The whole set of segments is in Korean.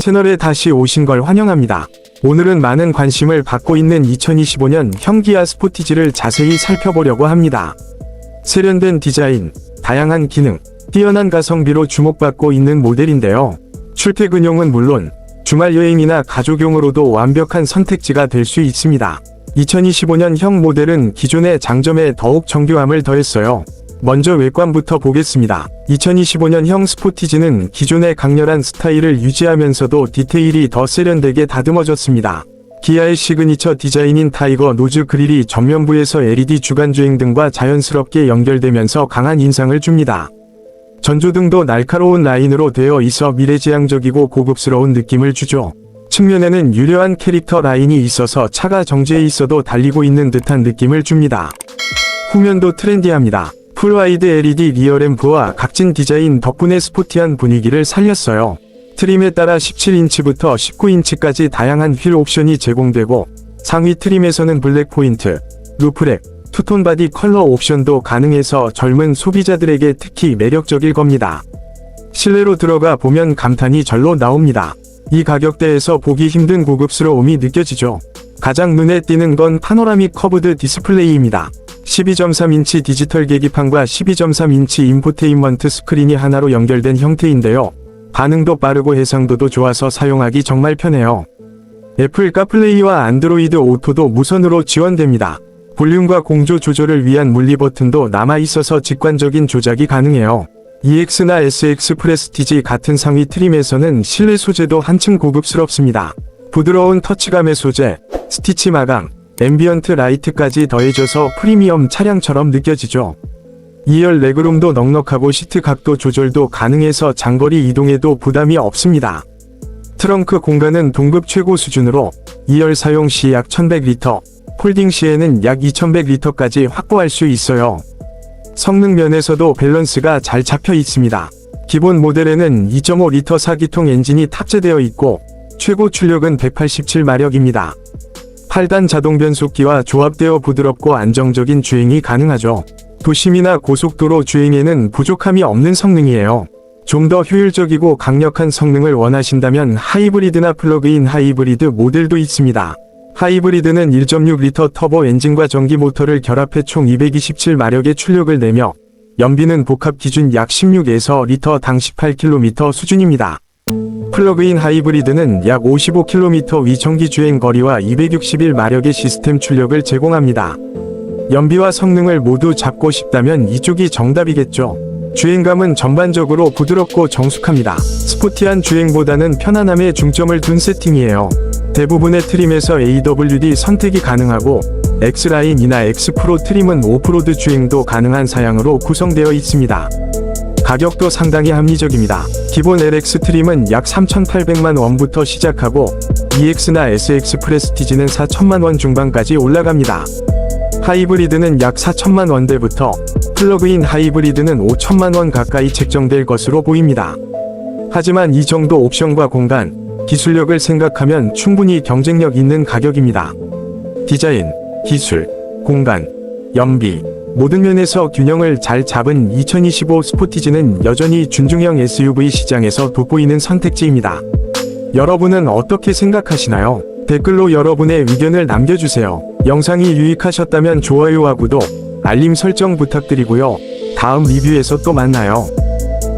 채널에 다시 오신 걸 환영합니다. 오늘은 많은 관심을 받고 있는 2025년 형기아 스포티지를 자세히 살펴보려고 합니다. 세련된 디자인, 다양한 기능, 뛰어난 가성비로 주목받고 있는 모델인데요. 출퇴근용은 물론 주말 여행이나 가족용으로도 완벽한 선택지가 될 수 있습니다. 2025년형 모델은 기존의 장점에 더욱 정교함을 더했어요. 먼저 외관부터 보겠습니다. 2025년형 스포티지는 기존의 강렬한 스타일을 유지하면서도 디테일이 더 세련되게 다듬어졌습니다. 기아의 시그니처 디자인인 타이거 노즈 그릴이 전면부에서 LED 주간주행 등과 자연스럽게 연결되면서 강한 인상을 줍니다. 전조등도 날카로운 라인으로 되어 있어 미래지향적이고 고급스러운 느낌을 주죠. 측면에는 유려한 캐릭터 라인이 있어서 차가 정지해 있어도 달리고 있는 듯한 느낌을 줍니다. 후면도 트렌디합니다. 풀와이드 LED 리어램프와 각진 디자인 덕분에 스포티한 분위기를 살렸어요. 트림에 따라 17인치부터 19인치까지 다양한 휠 옵션이 제공되고 상위 트림에서는 블랙 포인트, 루프렉, 투톤 바디 컬러 옵션도 가능해서 젊은 소비자들에게 특히 매력적일 겁니다. 실내로 들어가 보면 감탄이 절로 나옵니다. 이 가격대에서 보기 힘든 고급스러움이 느껴지죠. 가장 눈에 띄는 건 파노라믹 커브드 디스플레이입니다. 12.3인치 디지털 계기판과 12.3인치 인포테인먼트 스크린이 하나로 연결된 형태인데요. 반응도 빠르고 해상도도 좋아서 사용하기 정말 편해요. 애플 카플레이와 안드로이드 오토도 무선으로 지원됩니다. 볼륨과 공조 조절을 위한 물리 버튼도 남아 있어서 직관적인 조작이 가능해요. EX나 SX 프레스티지 같은 상위 트림에서는 실내 소재도 한층 고급스럽습니다. 부드러운 터치감의 소재, 스티치 마감, 앰비언트 라이트까지 더해져서 프리미엄 차량처럼 느껴지죠. 2열 레그룸도 넉넉하고 시트 각도 조절도 가능해서 장거리 이동에도 부담이 없습니다. 트렁크 공간은 동급 최고 수준으로 2열 사용 시 약 1100리터, 폴딩 시에는 약 2100리터까지 확보할 수 있어요. 성능 면에서도 밸런스가 잘 잡혀 있습니다. 기본 모델에는 2.5리터 4기통 엔진이 탑재되어 있고 최고 출력은 187마력입니다. 8단 자동 변속기와 조합되어 부드럽고 안정적인 주행이 가능하죠. 도심이나 고속도로 주행에는 부족함이 없는 성능이에요. 좀 더 효율적이고 강력한 성능을 원하신다면 하이브리드나 플러그인 하이브리드 모델도 있습니다. 하이브리드는 1.6리터 터보 엔진과 전기 모터를 결합해 총 227마력의 출력을 내며 연비는 복합 기준 약 16에서 리터당 18km 수준입니다. 플러그인 하이브리드는 약 55km 위정기 주행 거리와 261 마력의 시스템 출력을 제공합니다. 연비와 성능을 모두 잡고 싶다면 이쪽이 정답이겠죠. 주행감은 전반적으로 부드럽고 정숙합니다. 스포티한 주행보다는 편안함에 중점을 둔 세팅이에요. 대부분의 트림에서 AWD 선택이 가능하고 X라인이나 X프로 트림은 오프로드 주행도 가능한 사양으로 구성되어 있습니다. 가격도 상당히 합리적입니다. 기본 LX 트림은 약 3,800만 원부터 시작하고 EX나 SX 프레스티지는 4천만 원 중반까지 올라갑니다. 하이브리드는 약 4천만 원대부터 플러그인 하이브리드는 5천만 원 가까이 책정될 것으로 보입니다. 하지만 이 정도 옵션과 공간, 기술력을 생각하면 충분히 경쟁력 있는 가격입니다. 디자인, 기술, 공간, 연비, 모든 면에서 균형을 잘 잡은 2025 스포티지는 여전히 준중형 SUV 시장에서 돋보이는 선택지입니다. 여러분은 어떻게 생각하시나요? 댓글로 여러분의 의견을 남겨주세요. 영상이 유익하셨다면 좋아요와 구독, 알림 설정 부탁드리고요. 다음 리뷰에서 또 만나요.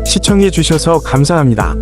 시청해주셔서 감사합니다.